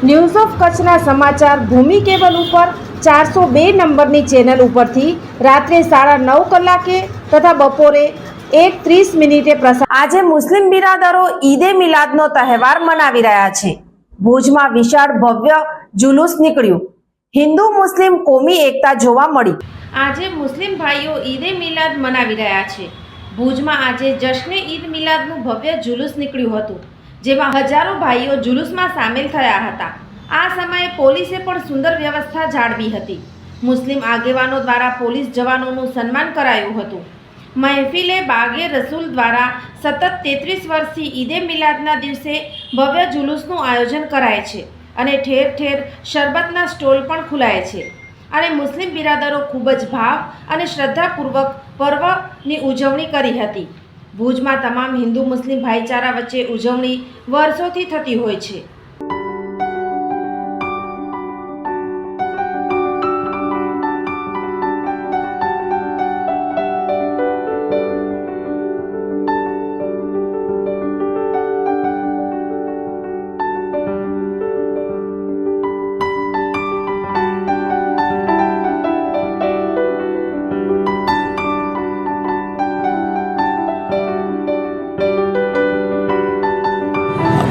news of કચ્છના સમાચાર ભૂમિ cable ઉપર ચારસો બે નંબરની ચેનલ ઉપરથી રાત્રે સાડા નવ કલાકે તથા બપોરે એક ત્રીસ મિનિટે પ્રસાર આજે મુસ્લિમ બિરાદરો ઈદે મિલાદનો તહેવાર મનાવી રહ્યા છે. ભુજમાં વિશાળ ભવ્ય જુલુસ નીકળ્યું. હિન્દુ મુસ્લિમ કોમી એકતા જોવા મળી. આજે મુસ્લિમ ભાઈઓ ઈદે મિલાદ મનાવી રહ્યા છે. ભુજમાં આજે જશ્ન ઈદ મિલાદનું ભવ્ય જુલુસ નીકળ્યું હતું. જેમાં હજારો ભાઈઓ જુલુસમાં સામેલ થયા હતા. આ સમયે પોલીસે પણ સુંદર વ્યવસ્થા જાળવી હતી. મુસ્લિમ આગેવાનો દ્વારા પોલીસ જવાનોનું સન્માન કરાયું હતું. મહેફિલે બાગે રસૂલ દ્વારા સતત તેત્રીસ વર્ષથી ઈદે મિલાદના દિવસે ભવ્ય જુલુસનું આયોજન કરાય છે અને ઠેર ઠેર શરબતના સ્ટોલ પણ ખુલાય છે. અને મુસ્લિમ બિરાદરો ખૂબ જ ભાવ અને શ્રદ્ધાપૂર્વક પર્વની ઉજવણી કરી હતી. ભુજમાં તમામ હિન્દુ મુસ્લિમ ભાઈચારા વચ્ચે ઉજવણી વર્ષોથી થતી હોય છે.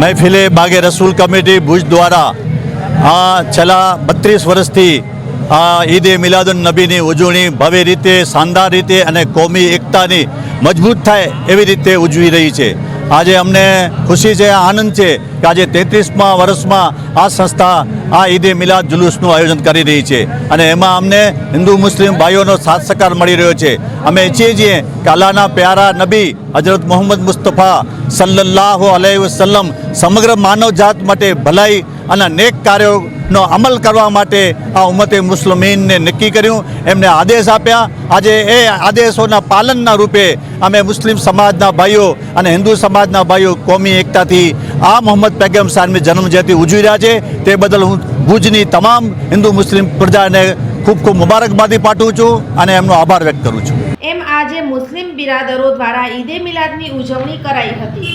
મહેફિલે બાગે રસૂલ કમિટી ભુજ દ્વારા, આ છેલ્લા બત્રીસ વર્ષથી, આ ઈદ એ મિલાદુન નબીની ઉજવણી ભવ્ય રીતે, શાનદાર રીતે અને કોમી એકતાની મજબૂત થાય એવી રીતે ઉજવી રહી છે. આજે અમને ખુશી છે, આનંદ છે કે આજે તેત્રીસમાં વર્ષમાં આ સંસ્થા આ ઈદે મિલાદ જુલુસનું આયોજન કરી રહી છે. અને એમાં અમને હિન્દુ મુસ્લિમ ભાઈઓનો સાથ સહકાર મળી રહ્યો છે. અમે ઈચ્છીએ છીએ કે અલ્લાહના પ્યારા નબી હજરત મોહમ્મદ મુસ્તફા સલ્લાહ અલૈહિ વસલમ સમગ્ર માનવજાત માટે ભલાઈ અને નેક કાર્યોનો અમલ કરવા માટે આ ઉમતે મુસ્લિમીનને નક્કી કર્યું. એમને આદેશ આપ્યા. આજે એ આદેશોના પાલનના રૂપે અમે મુસ્લિમ સમાજના ભાઈઓ અને હિન્દુ સમાજના ભાઈઓ કોમી એકતાથી આ મોહમ્મદ પેગમ સાહેબની જન્મજયંતિ ઉજવી રહ્યા છે. તે બદલ હું ભુજની તમામ હિન્દુ મુસ્લિમ પ્રજાને ખૂબ ખૂબ મુબારકબાદી પાઠવું છું અને એમનો આભાર વ્યક્ત કરું છું. એમ આજે મુસ્લિમ બિરાદરો દ્વારા ઈદે મિલાદની ઉજવણી કરાઈ હતી.